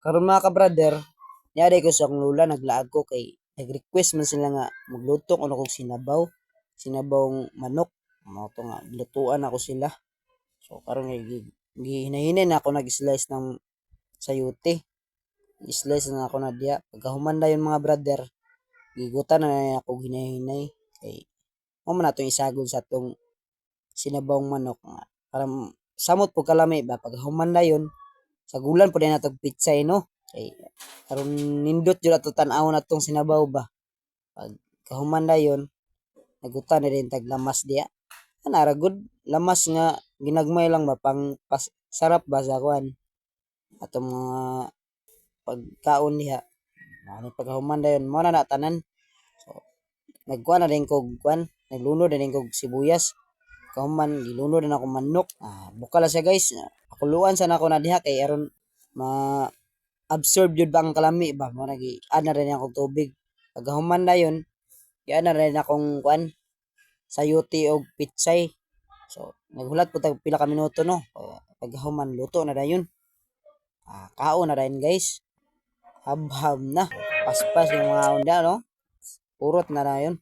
Karon mga ka-brother, niari ko sa akong lula naglaag ko kay nag-request man sila nga magluto ko kog sinabaw, sinabawng manok. Mao to nga lutuan ako sila. So karon gihinahinay na ako nag-slice ng sayote. I-slice na ako na diya. Pagkahuman na yun mga brother, gigutan na ako hinahinay kay mo man natong isagol sa atong sinabawng manok nga para samot po kalami ba pagkahuman na yun sagulan po din natong pitsay no? Kay karon nindot jud ato tan-awon atong sinabaw ba? Pag kahuman na yun nagutan na din tag lamas diya anara good. Lamas nga ginagmay lang ba? Pang pas, sarap ba sa kuan atong mga pagkaon diha. Ano pagkahuman na yun mo na na tanan. So nagkuan na din kog kuan naglunod na din kog sibuyas. Kahuman gilunod na ako manok. Ah bukal na siya guys pakuluan sa nako na diha kay aron ma absorb jud ba ang kalami ba? Mo nagi ana rin akong tubig. Pagkahuman na yun yan na rin akong kuan sayote og pitsay. So naghulat po tag pila ka minuto no? O, pagkahuman luto na dayon ah, kaon na dayon guys. Habhab na. Paspas yung mga onda no? Purot na dayon